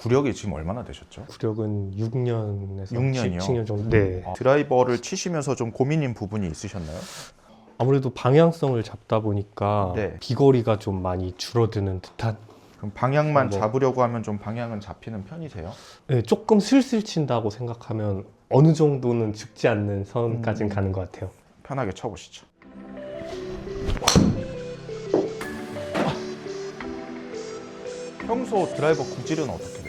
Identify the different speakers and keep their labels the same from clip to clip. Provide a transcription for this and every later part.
Speaker 1: 구력이 지금 얼마나 되셨죠?
Speaker 2: 구력은 6년에서
Speaker 1: 6년이요?
Speaker 2: 7년 정도. 네.
Speaker 1: 아, 드라이버를 치시면서 좀 고민인 부분이 있으셨나요?
Speaker 2: 아무래도 방향성을 잡다 보니까
Speaker 1: 네.
Speaker 2: 비거리가 좀 많이 줄어드는 듯한.
Speaker 1: 그럼 방향만
Speaker 2: 뭐.
Speaker 1: 잡으려고 하면 좀 방향은 잡히는 편이세요?
Speaker 2: 네, 조금 슬슬 친다고 생각하면 어느 정도는 죽지 않는 선까지는
Speaker 1: 음.
Speaker 2: 가는 것 같아요.
Speaker 1: 편하게 쳐보시죠. 평소 드라이버 구질은 어떻게?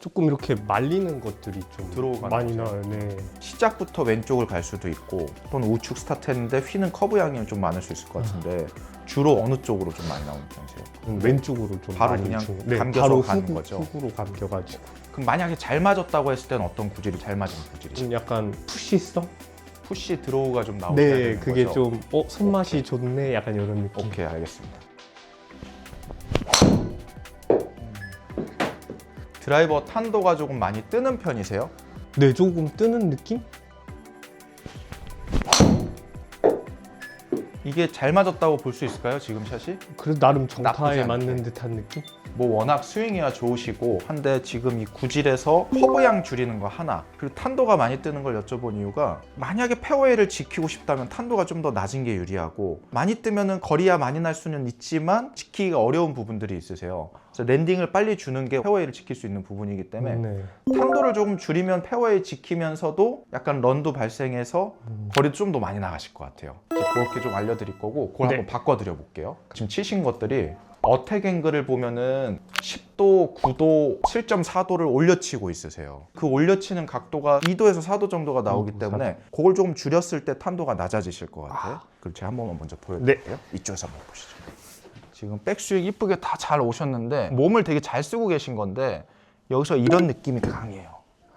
Speaker 2: 조금 이렇게 말리는 것들이 좀
Speaker 1: 들어오가는
Speaker 2: 많이? 나요. 네.
Speaker 1: 시작부터 왼쪽을 갈 수도 있고 또는 우측 스타트했는데 휘는 커브 양이 좀 많을 수 있을 것 같은데 주로 어느 쪽으로 좀 많이 나오는 편이세요?
Speaker 2: 음, 왼쪽으로 좀
Speaker 1: 바로
Speaker 2: 많이
Speaker 1: 그냥
Speaker 2: 준- 네,
Speaker 1: 감겨서
Speaker 2: 바로
Speaker 1: 가는
Speaker 2: 훅,
Speaker 1: 거죠?
Speaker 2: 훅으로 감겨가지고
Speaker 1: 그럼 만약에 잘 맞았다고 했을 때는 어떤 구질이 잘 맞은 구질이죠?
Speaker 2: 좀 약간 푸시성?
Speaker 1: 푸시 드로우가 좀 나오셔야
Speaker 2: 네, 그게
Speaker 1: 거죠?
Speaker 2: 좀 어, 손맛이 좋네 약간 이런 느낌.
Speaker 1: 오케이 알겠습니다. 드라이버 탄도가 조금 많이 뜨는 편이세요?
Speaker 2: 네, 조금 뜨는 느낌?
Speaker 1: 이게 잘 맞았다고 볼 수 있을까요? 지금 샷이?
Speaker 2: 그래도 나름
Speaker 1: 나쁘지
Speaker 2: 정타에
Speaker 1: 않게.
Speaker 2: 맞는 듯한 느낌?
Speaker 1: 뭐 워낙 스윙이야 좋으시고 한데 지금 이 구질에서 커브양 줄이는 거 하나 그리고 탄도가 많이 뜨는 걸 여쭤본 이유가 만약에 페어웨이를 지키고 싶다면 탄도가 좀 더 낮은 게 유리하고 많이 뜨면은 거리야 많이 날 수는 있지만 지키기가 어려운 부분들이 있으세요 랜딩을 빨리 주는 게 페어웨이를 지킬 수 있는 부분이기 때문에
Speaker 2: 네.
Speaker 1: 탄도를 조금 줄이면 페어웨이 지키면서도 약간 런도 발생해서
Speaker 2: 음.
Speaker 1: 거리도 좀 더 많이 나가실 것 같아요. 그렇게 좀 알려드릴 거고 그걸
Speaker 2: 네.
Speaker 1: 한번 바꿔드려 볼게요. 지금 치신 것들이 어택 앵글을 보면은 10도, 9도, 7.4도를 올려치고 있으세요. 그 올려치는 각도가 2도에서 4도 정도가 나오기
Speaker 2: 음,
Speaker 1: 때문에 그걸 조금 줄였을 때 탄도가 낮아지실 것 같아요. 그럼 제가 한 번만 먼저 보여드릴게요. 이쪽에서 한번 보시죠. 지금 백스윙 이쁘게 다 잘 오셨는데 몸을 되게 잘 쓰고 계신 건데 여기서 이런 느낌이 강해요.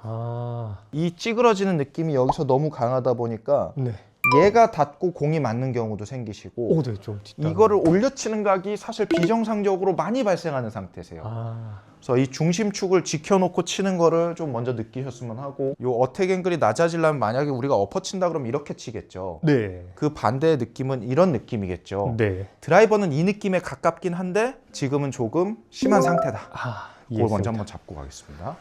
Speaker 2: 아,
Speaker 1: 이 찌그러지는 느낌이 여기서 너무 강하다 보니까
Speaker 2: 네.
Speaker 1: 얘가 닿고 공이 맞는 경우도 생기시고
Speaker 2: 오, 네, 좀.
Speaker 1: 이거를 올려치는 각이 사실 비정상적으로 많이 발생하는 상태세요.
Speaker 2: 아,
Speaker 1: 그래서 이 중심축을 지켜놓고 치는 거를 좀 먼저 느끼셨으면 하고 요 어택 앵글이 낮아지려면 만약에 우리가 엎어 친다 그러면 이렇게 치겠죠.
Speaker 2: 네.
Speaker 1: 그 반대의 느낌은 이런 느낌이겠죠.
Speaker 2: 네.
Speaker 1: 드라이버는 이 느낌에 가깝긴 한데 지금은 조금 심한 상태다.
Speaker 2: 아,
Speaker 1: 그걸 먼저 한번 잡고 가겠습니다.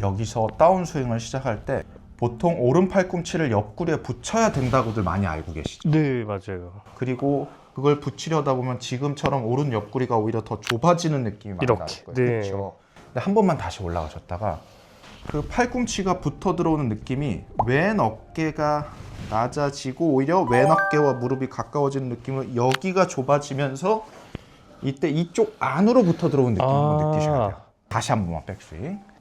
Speaker 1: 여기서 다운 스윙을 시작할 때 보통 오른 팔꿈치를 옆구리에 붙여야 된다고들 많이 알고 계시죠.
Speaker 2: 네, 맞아요.
Speaker 1: 그리고 그걸 붙이려다 보면 지금처럼 오른 옆구리가 오히려 더 좁아지는 느낌이 많이
Speaker 2: 이렇게.
Speaker 1: 나실 거예요.
Speaker 2: 네.
Speaker 1: 그렇죠. 근데 한 번만 다시 올라가셨다가 그 팔꿈치가 붙어 들어오는 느낌이 왼 어깨가 낮아지고 오히려 왼 어깨와 무릎이 가까워지는 느낌은 여기가 좁아지면서 이때 이쪽 안으로 붙어 들어온 느낌을
Speaker 2: 아.
Speaker 1: 느끼셔야 돼요. 다시 한 번만 백스윙.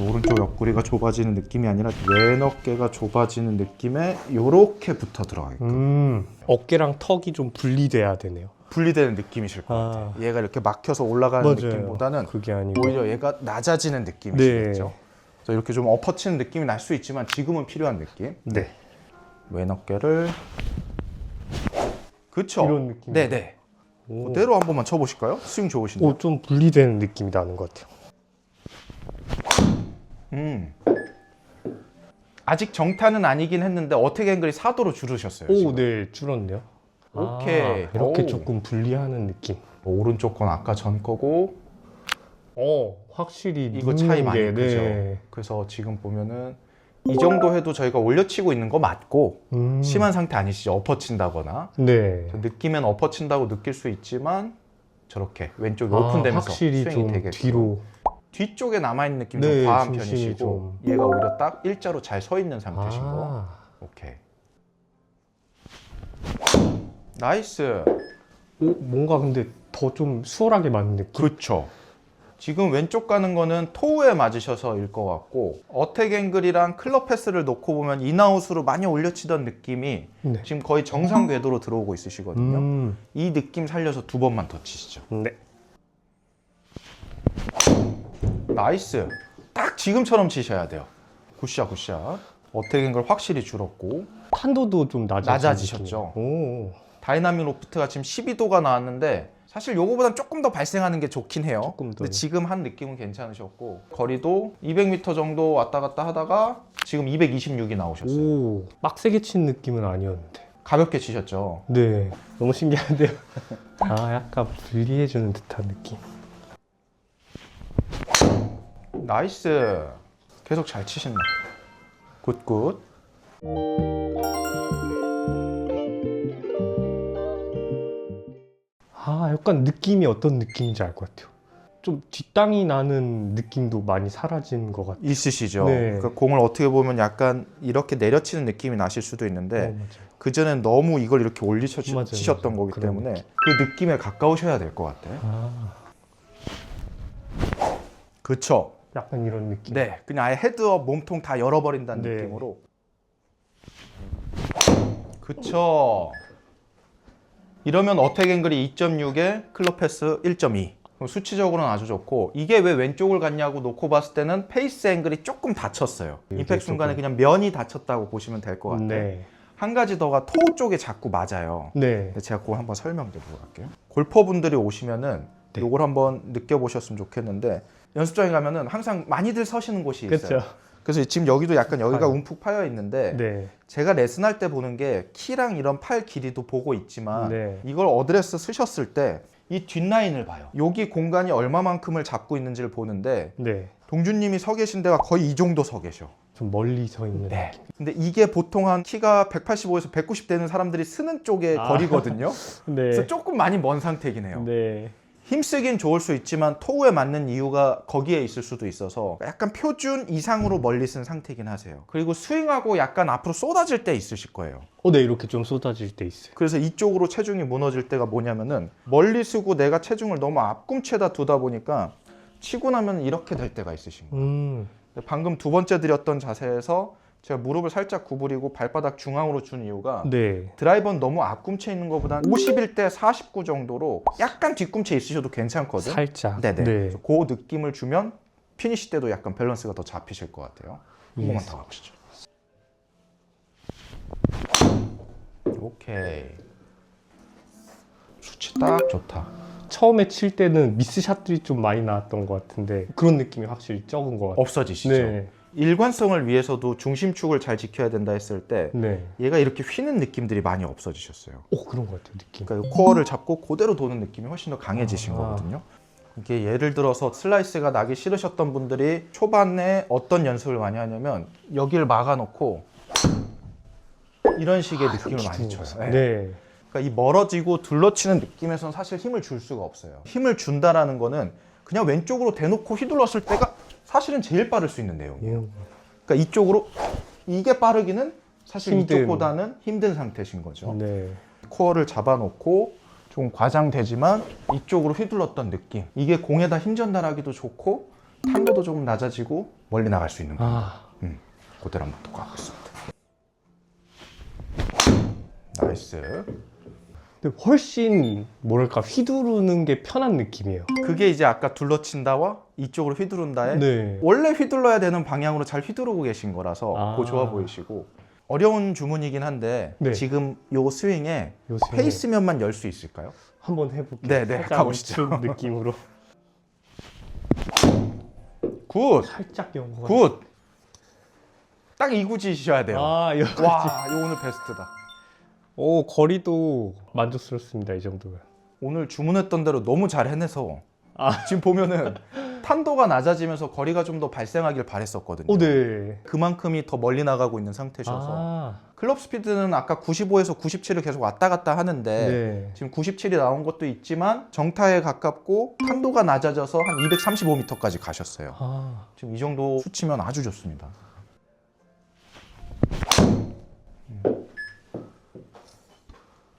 Speaker 1: 오른쪽 옆구리가 좁아지는 느낌이 아니라 왼 어깨가 좁아지는 느낌에 이렇게 붙어 들어가게끔
Speaker 2: 음, 어깨랑 턱이 좀 분리돼야 되네요.
Speaker 1: 분리되는 느낌이실 것
Speaker 2: 아.
Speaker 1: 같아요. 얘가 이렇게 막혀서 올라가는
Speaker 2: 맞아요.
Speaker 1: 느낌보다는
Speaker 2: 그게 아니고.
Speaker 1: 오히려 얘가 낮아지는 느낌이시겠죠.
Speaker 2: 네.
Speaker 1: 그래서 이렇게 좀 엎어치는 느낌이 날 수 있지만 지금은 필요한 느낌.
Speaker 2: 네.
Speaker 1: 왼 어깨를 그쵸?
Speaker 2: 이런 느낌.
Speaker 1: 네네.
Speaker 2: 오.
Speaker 1: 그대로 한 번만 쳐보실까요? 스윙 좋으신데.
Speaker 2: 오, 좀 분리되는 느낌이 나는 것 같아요.
Speaker 1: 음. 아직 정타는 아니긴 했는데 어택 앵글이 4도로 줄으셨어요.
Speaker 2: 오,
Speaker 1: 지금.
Speaker 2: 네, 줄었네요.
Speaker 1: 오케이.
Speaker 2: 아, 이렇게
Speaker 1: 오.
Speaker 2: 조금 분리하는 느낌.
Speaker 1: 뭐 오른쪽 건 아까 전 거고
Speaker 2: 어, 확실히
Speaker 1: 이거
Speaker 2: 눕는
Speaker 1: 차이 많이
Speaker 2: 게,
Speaker 1: 크죠.
Speaker 2: 네.
Speaker 1: 그래서 지금 보면은 이 정도 해도 저희가 올려치고 있는 거 맞고
Speaker 2: 음.
Speaker 1: 심한 상태 아니시죠? 엎어친다거나
Speaker 2: 네.
Speaker 1: 느끼면 엎어친다고 느낄 수 있지만 저렇게 왼쪽이
Speaker 2: 아,
Speaker 1: 오픈되면서
Speaker 2: 확실히
Speaker 1: 스윙이
Speaker 2: 좀
Speaker 1: 되겠죠.
Speaker 2: 뒤로.
Speaker 1: 뒤쪽에 남아 있는 느낌
Speaker 2: 네,
Speaker 1: 좀 과한
Speaker 2: 중심이
Speaker 1: 편이시고
Speaker 2: 좀.
Speaker 1: 얘가 오히려 딱 일자로 잘 서 있는 상태시고
Speaker 2: 아,
Speaker 1: 오케이 나이스
Speaker 2: 오, 뭔가 근데 더 좀 수월하게 맞는 느낌.
Speaker 1: 그렇죠. 지금 왼쪽 가는 거는 토우에 맞으셔서 일 것 같고 어택 앵글이랑 클럽 패스를 놓고 보면 인아웃으로 많이 올려치던 느낌이
Speaker 2: 네.
Speaker 1: 지금 거의 정상 궤도로 들어오고 있으시거든요.
Speaker 2: 음,
Speaker 1: 이 느낌 살려서 두 번만 더 치시죠.
Speaker 2: 네.
Speaker 1: 나이스. 딱 지금처럼 치셔야 돼요. 굿샷 굿샷. 어택 앵글 확실히 줄었고
Speaker 2: 탄도도 좀
Speaker 1: 낮아지셨죠.
Speaker 2: 오,
Speaker 1: 다이나믹 로프트가 지금 12도가 나왔는데 사실 요거보단 조금 더 발생하는 게 좋긴 해요.
Speaker 2: 조금 더.
Speaker 1: 근데 지금 한 느낌은 괜찮으셨고 거리도 200m 정도 왔다 갔다 하다가 지금 226이 나오셨어요.
Speaker 2: 오, 빡세게 친 느낌은 아니었는데.
Speaker 1: 가볍게 치셨죠.
Speaker 2: 네, 너무 신기한데요. 아, 약간 분리해주는 듯한 느낌.
Speaker 1: 나이스. 계속 잘 치신다. 굿굿.
Speaker 2: 아, 약간 느낌이 어떤 느낌인지 알 것 같아요. 좀 뒷땅이 나는 느낌도 많이 사라진 것 같아요.
Speaker 1: 있으시죠.
Speaker 2: 네.
Speaker 1: 그러니까 공을 어떻게 보면 약간 이렇게 내려치는 느낌이 나실 수도 있는데
Speaker 2: 어, 맞아요.
Speaker 1: 그 전엔 너무 이걸 이렇게 올리셨던
Speaker 2: 맞아요, 맞아요.
Speaker 1: 거기 때문에 그 느낌에 가까우셔야 될 것 같아요.
Speaker 2: 아,
Speaker 1: 그쵸?
Speaker 2: 약간 이런 느낌.
Speaker 1: 네, 그냥 아예 헤드업 몸통 다 열어버린다는
Speaker 2: 네.
Speaker 1: 느낌으로. 그쵸? 이러면 어택 앵글이 2.6에 클럽 패스 1.2. 그럼 수치적으로는 아주 좋고 이게 왜 왼쪽을 갔냐고 놓고 봤을 때는 페이스 앵글이 조금 다쳤어요.
Speaker 2: 이게
Speaker 1: 임팩트 순간에
Speaker 2: 조금-
Speaker 1: 그냥 면이 다쳤다고 보시면 될 것 같아요.
Speaker 2: 네.
Speaker 1: 한 가지 더가 토 쪽에 자꾸 맞아요.
Speaker 2: 네.
Speaker 1: 제가 그거 한번 설명드리고 갈게요. 골퍼분들이 오시면은
Speaker 2: 네.
Speaker 1: 요걸 한번 느껴보셨으면 좋겠는데 연습장에 가면은 항상 많이들 서시는 곳이 있어요.
Speaker 2: 그렇죠.
Speaker 1: 그래서 지금 여기도 약간 여기가. 움푹 파여 있는데
Speaker 2: 네.
Speaker 1: 제가 레슨 할 때 보는 게 키랑 이런 팔 길이도 보고 있지만
Speaker 2: 네.
Speaker 1: 이걸 어드레스 쓰셨을 때 이 뒷라인을 봐요. 여기 공간이 얼마만큼을 잡고 있는지를 보는데
Speaker 2: 네.
Speaker 1: 동준님이 서 계신 데가 거의 이 정도 서 계셔.
Speaker 2: 좀 멀리 서 있는
Speaker 1: 네. 근데 이게 보통 한 키가 185에서 190 되는 사람들이 쓰는 쪽에
Speaker 2: 아.
Speaker 1: 거리거든요.
Speaker 2: 네.
Speaker 1: 그래서 조금 많이 먼 상태긴 해요.
Speaker 2: 네.
Speaker 1: 힘쓰긴 좋을 수 있지만 토우에 맞는 이유가 거기에 있을 수도 있어서 약간 표준 이상으로 멀리 쓴 상태긴 하세요. 그리고 스윙하고 약간 앞으로 쏟아질 때 있으실 거예요.
Speaker 2: 어, 네. 이렇게 좀 쏟아질 때 있어요.
Speaker 1: 그래서 이쪽으로 체중이 무너질 때가 뭐냐면은 멀리 쓰고 내가 체중을 너무 앞꿈치에다 두다 보니까 치고 나면 이렇게 될 때가 있으신 거예요.
Speaker 2: 음.
Speaker 1: 방금 두 번째 드렸던 자세에서 제가 무릎을 살짝 구부리고 발바닥 중앙으로 준 이유가
Speaker 2: 네.
Speaker 1: 드라이버는 너무 앞꿈치에 있는 것보다 51대 49 정도로 약간 뒤꿈치에 있으셔도 괜찮거든.
Speaker 2: 살짝.
Speaker 1: 네네.
Speaker 2: 네.
Speaker 1: 그 느낌을 주면 피니시 때도 약간 밸런스가 더 잡히실 것 같아요. 한 번만
Speaker 2: Yes.
Speaker 1: 더 가보시죠. 오케이. 수치 딱 좋다.
Speaker 2: 처음에 칠 때는 미스샷들이 좀 많이 나왔던 것 같은데 그런 느낌이 확실히 적은 것 같아요.
Speaker 1: 없어지시죠.
Speaker 2: 네.
Speaker 1: 일관성을 위해서도 중심축을 잘 지켜야 된다 했을 때
Speaker 2: 네.
Speaker 1: 얘가 이렇게 휘는 느낌들이 많이 없어지셨어요.
Speaker 2: 오 그런 것 같아요. 느낌.
Speaker 1: 그러니까 이 코어를 잡고 그대로 도는 느낌이 훨씬 더 강해지신
Speaker 2: 아.
Speaker 1: 거거든요. 이게 예를 들어서 슬라이스가 나기 싫으셨던 분들이 초반에 어떤 연습을 많이 하냐면 여기를 막아놓고 이런 식의 느낌을 많이 쳐요. 네.
Speaker 2: 네.
Speaker 1: 그러니까 이 멀어지고 둘러치는 느낌에서는 사실 힘을 줄 수가 없어요. 힘을 준다라는 거는 그냥 왼쪽으로 대놓고 휘둘렀을 때가 사실은 제일 빠를 수 있는 내용이에요.
Speaker 2: 예.
Speaker 1: 그러니까 이쪽으로 이게 빠르기는 사실
Speaker 2: 힘든.
Speaker 1: 이쪽보다는 힘든 상태신 거죠.
Speaker 2: 네.
Speaker 1: 코어를 잡아놓고 좀 과장되지만 이쪽으로 휘둘렀던 느낌. 이게 공에다 힘 전달하기도 좋고 탄도도 조금 낮아지고 멀리 나갈 수 있는 거.
Speaker 2: 아.
Speaker 1: 그대로 한번 더 가겠습니다. 나이스.
Speaker 2: 근데 훨씬 뭐랄까 휘두르는 게 편한 느낌이에요.
Speaker 1: 그게 이제 아까 둘러친다와 이쪽으로 휘두른다에
Speaker 2: 네.
Speaker 1: 원래 휘둘러야 되는 방향으로 잘 휘두르고 계신 거라서
Speaker 2: 아.
Speaker 1: 그거 좋아 보이시고 어려운 주문이긴 한데
Speaker 2: 네.
Speaker 1: 지금 요 스윙에
Speaker 2: 요새
Speaker 1: 페이스면만 열 수 있을까요?
Speaker 2: 한번 해볼게요.
Speaker 1: 네, 네,
Speaker 2: 살짝
Speaker 1: 가보시죠.
Speaker 2: 우측 느낌으로.
Speaker 1: 굿!
Speaker 2: 살짝 연거
Speaker 1: 굿! 딱 이구지셔야 돼요.
Speaker 2: 아, 여...
Speaker 1: 와, 이거 오늘 베스트다.
Speaker 2: 오 거리도 만족스럽습니다. 이 정도면.
Speaker 1: 오늘 주문했던 대로 너무 잘 해내서
Speaker 2: 아.
Speaker 1: 지금 보면은 탄도가 낮아지면서 거리가 좀 더 발생하길 바랬었거든요.
Speaker 2: 오 네.
Speaker 1: 그만큼이 더 멀리 나가고 있는 상태셔서
Speaker 2: 아.
Speaker 1: 클럽 스피드는 아까 95에서 97을 계속 왔다 갔다 하는데
Speaker 2: 네.
Speaker 1: 지금 97이 나온 것도 있지만 정타에 가깝고 탄도가 낮아져서 한 235m까지 가셨어요.
Speaker 2: 아.
Speaker 1: 지금 이 정도 수치면 아주 좋습니다.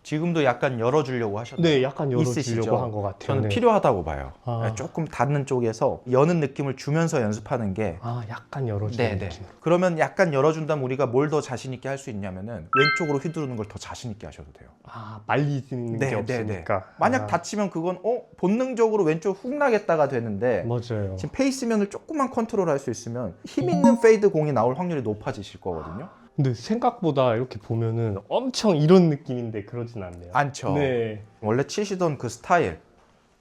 Speaker 1: 지금도 약간 열어주려고 하셨나요?
Speaker 2: 네, 약간? 열어주려고 한 것 같아요.
Speaker 1: 저는
Speaker 2: 네.
Speaker 1: 필요하다고 봐요.
Speaker 2: 아.
Speaker 1: 네, 조금 닿는 쪽에서 여는 느낌을 주면서 연습하는 게
Speaker 2: 아, 약간 열어주는
Speaker 1: 네네.
Speaker 2: 느낌.
Speaker 1: 그러면 약간 열어준다면 우리가 뭘 더 자신 있게 할 수 있냐면은 왼쪽으로 휘두르는 걸 더 자신 있게 하셔도 돼요.
Speaker 2: 아, 말리는
Speaker 1: 네,
Speaker 2: 게
Speaker 1: 네,
Speaker 2: 없으니까.
Speaker 1: 만약
Speaker 2: 아,
Speaker 1: 다치면 그건 어 본능적으로 왼쪽 훅 나겠다가 되는데
Speaker 2: 맞아요.
Speaker 1: 지금 페이스면을 조금만 컨트롤할 수 있으면 힘 있는 페이드 공이 나올 확률이 높아지실 거거든요.
Speaker 2: 근데 생각보다 이렇게 보면은 엄청 이런 느낌인데 그러진 않네요.
Speaker 1: 않죠.
Speaker 2: 네.
Speaker 1: 원래 치시던 그 스타일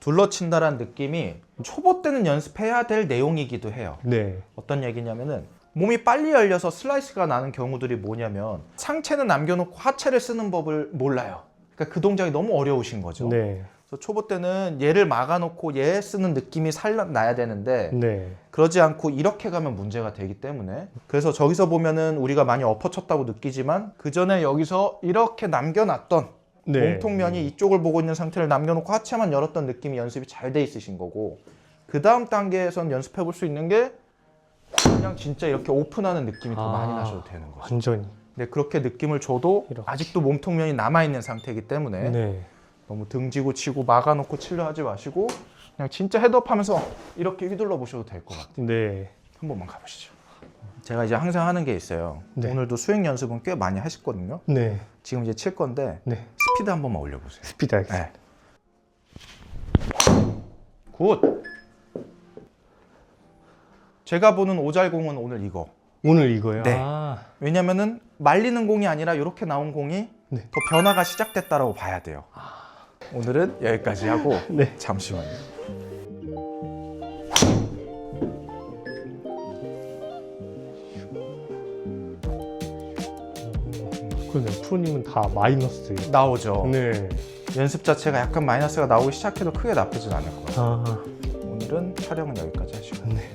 Speaker 1: 둘러친다라는 느낌이 초보 때는 연습해야 될 내용이기도 해요.
Speaker 2: 네.
Speaker 1: 어떤 얘기냐면은 몸이 빨리 열려서 슬라이스가 나는 경우들이 뭐냐면 상체는 남겨놓고 하체를 쓰는 법을 몰라요. 그러니까 그 동작이 너무 어려우신 거죠.
Speaker 2: 네.
Speaker 1: 그래서 초보 때는 얘를 막아놓고 얘 쓰는 느낌이 살나야 되는데
Speaker 2: 네.
Speaker 1: 그러지 않고 이렇게 가면 문제가 되기 때문에 그래서 저기서 보면은 우리가 많이 엎어쳤다고 느끼지만 그 전에 여기서 이렇게 남겨놨던
Speaker 2: 네.
Speaker 1: 몸통면이 이쪽을 보고 있는 상태를 남겨놓고 하체만 열었던 느낌이 연습이 잘 돼 있으신 거고 그 다음 단계에선 연습해 볼 수 있는 게 그냥 진짜 이렇게 오픈하는 느낌이 더 많이
Speaker 2: 아.
Speaker 1: 나셔도 되는 거죠.
Speaker 2: 완전히.
Speaker 1: 근데 그렇게 느낌을 줘도
Speaker 2: 이렇게.
Speaker 1: 아직도 몸통면이 남아 있는 상태이기 때문에
Speaker 2: 네.
Speaker 1: 너무 등지고 치고 막아놓고 치려 하지 마시고 그냥 진짜 헤드업하면서 이렇게 휘둘러 보셔도 될 것 같아요.
Speaker 2: 네.
Speaker 1: 한 번만 가보시죠. 제가 이제 항상 하는 게 있어요.
Speaker 2: 네.
Speaker 1: 오늘도 수행 연습은 꽤 많이 하셨거든요.
Speaker 2: 네.
Speaker 1: 지금 이제 칠 건데
Speaker 2: 네.
Speaker 1: 스피드 한 번만 올려보세요.
Speaker 2: 스피드 하겠습니다.
Speaker 1: 네. 굿. 제가 보는 오잘공은 오늘 이거.
Speaker 2: 오늘 이거요?
Speaker 1: 네.
Speaker 2: 아.
Speaker 1: 왜냐면은 말리는 공이 아니라 이렇게 나온 공이
Speaker 2: 네.
Speaker 1: 더 변화가 시작됐다라고 봐야 돼요. 오늘은 여기까지 하고
Speaker 2: 네.
Speaker 1: 잠시만요.
Speaker 2: 그러네. 프로님은 다 마이너스.
Speaker 1: 나오죠.
Speaker 2: 네.
Speaker 1: 연습 자체가 약간 마이너스가 나오기 시작해도 크게 나쁘진 않을 거예요.
Speaker 2: 아.
Speaker 1: 오늘은 촬영은 여기까지 하시고.
Speaker 2: 네.